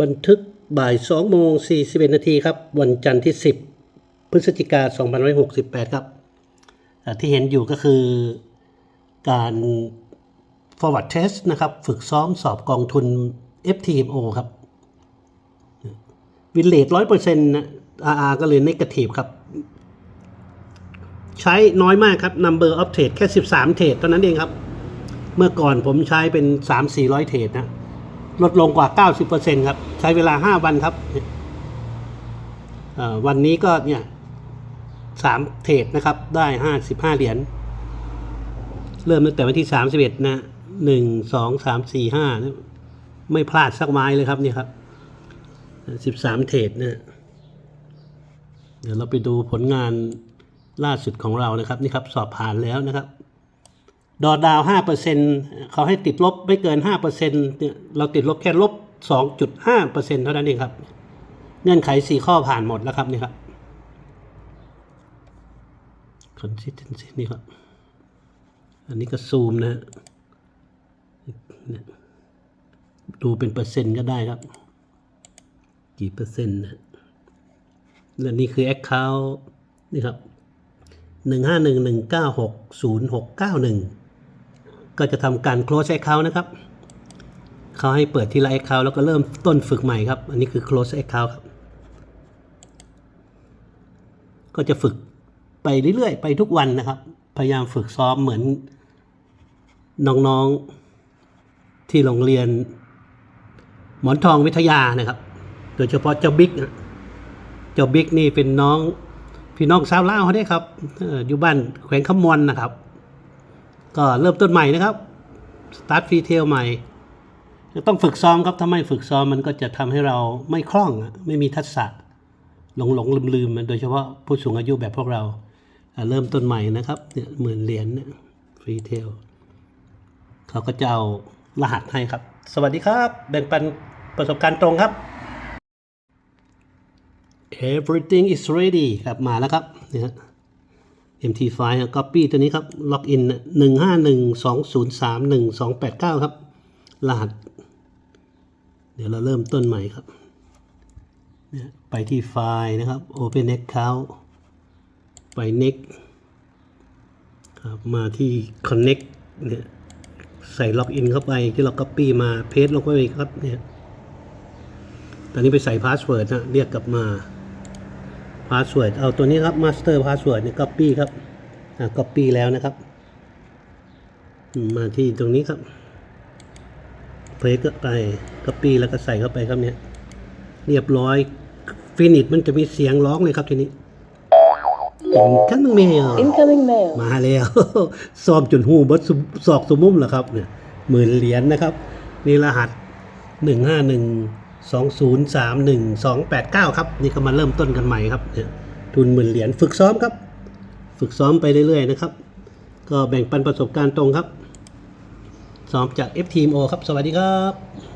บันทึกบ่าย2โมง41นาทีครับ วันจันทร์ที่ 10 พฤศจิกา2568 ครับ ที่เห็นอยู่ก็คือการ forward test นะครับ ฝึกซ้อมสอบกองทุน FTMO ครับวินเลทร้อยเปอร์เซ็นต์นะ RR ก็เลย negative ครับ ใช้น้อยมากครับ number of trade แค่ 13 เทรดเท่านั้นเองครับ เมื่อก่อนผมใช้เป็น 3-400 เทรดนะ ลดลงกว่า 90%ครับ ใช้เวลา 5 วันครับวันนี้ก็เนี่ยสามเทรดนะครับ ได้55เหรียญ เริ่มตั้งแต่วันที่31นะหนึ่งสองสามสี่ห้าไม่พลาดสักไม้เลยครับเนี่ยครับ13เทรดนะเดี๋ยวเราไปดูผลงานล่าสุดของเรานะครับ นี่ครับ สอบผ่านแล้วนะครับ ดอดาวห้าเปอร์เซ็นเขาให้ติดลบไม่เกินห้าเปอร์เซ็นเนี่ยเราติดลบแค่ลบสองจุดห้าเปอร์เซ็นเท่านั้นเองครับ เงื่อนไขสี่ข้อผ่านหมดแล้วครับนี่ครับ consistency นี่ครับ อันนี้ก็ซูมนะ ดูเป็นเปอร์เซ็นต์ก็ได้ครับ กี่เปอร์เซ็นต์นะและนี่คือ Account นี่ครับหนึ่งห้าหนึ่งหนึ่งเก้าหกศูนย์หกเก้าหนึ่ง ก็จะทำการ close account นะครับเขาให้เปิดทีละ account แล้วก็เริ่มต้นฝึกใหม่ครับ อันนี้คือ close account ครับ ก็จะฝึกไปเรื่อยๆ ไปทุกวันนะครับ พยายามฝึกซ้อมเหมือนน้องๆที่โรงเรียน หมอนทองวิทยานะครับ โดยเฉพาะเจ้าบิ๊กเจ้าบิ๊กนี่เป็นน้องพี่น้องชาวเล่าเขาได้ครับอยู่บ้านแขวงขมวนนะครับ ก็เริ่มต้นใหม่นะครับสตาร์ทฟรีเทลใหม่ต้องฝึกซ้อมครับ ถ้าไม่ฝึกซ้อมมันก็จะทำให้เราไม่คล่อง ไม่มีทักษะ หลงหลงลืมลืมโดยเฉพาะผู้สูงอายุแบบพวกเรา เริ่มต้นใหม่นะครับเนี่ยหมื่นเหรียญเนี่ยฟรีเทลเขาก็จะเอารหัสให้ครับ สวัสดีครับ แบ่งปันประสบการณ์ตรงครับ everything is ready ครับมาแล้วครับนี่ฮะ MT5 ฮะ copy ตัวนี้ครับ login หนึ่งห้าหนึ่งสองศูนย์สามหนึ่งสองแปดเก้าครับ รหัส เดี๋ยวเราเริ่มต้นใหม่ครับ ไปที่ไฟล์นะครับ open account ไป next ครับมาที่ connect เนี่ยใส่ล็อกอินเข้าไปที่เรา copy มาเพจลงไปอีกครับเนี่ยตอนนี้ไปใส่พาสเวิร์ดนะเรียกกลับมา พาสเวิร์ดเอาตัวนี้ครับ master password เนี่ย copy ครับ อ่า copy แล้วนะครับอืมมาที่ตรงนี้ครับเพจก็ไป copy แล้วก็ใส่เข้าไปครับเนี่ย เรียบร้อยฟินิชมันจะมีเสียงร้องเลยครับทีนี้กันมึงเมล Incoming mail. มาแล้วซ้อมจนหูเบดสุศอกสมุมแล้วครับเนี่ยหมื่นเหรียญนะครับ นี่รหัสหนึ่งห้าหนึ่ง สองศูนย์สามหนึ่งสองแปดเก้าครับ นี่ก็มาเริ่มต้นกันใหม่ครับเนี่ยทุนหมื่นเหรียญฝึกซ้อมครับ ฝึกซ้อมไปเรื่อยๆนะครับ ก็แบ่งปันประสบการณ์ตรงครับ ซ้อมจาก FTMO ครับ สวัสดีครับ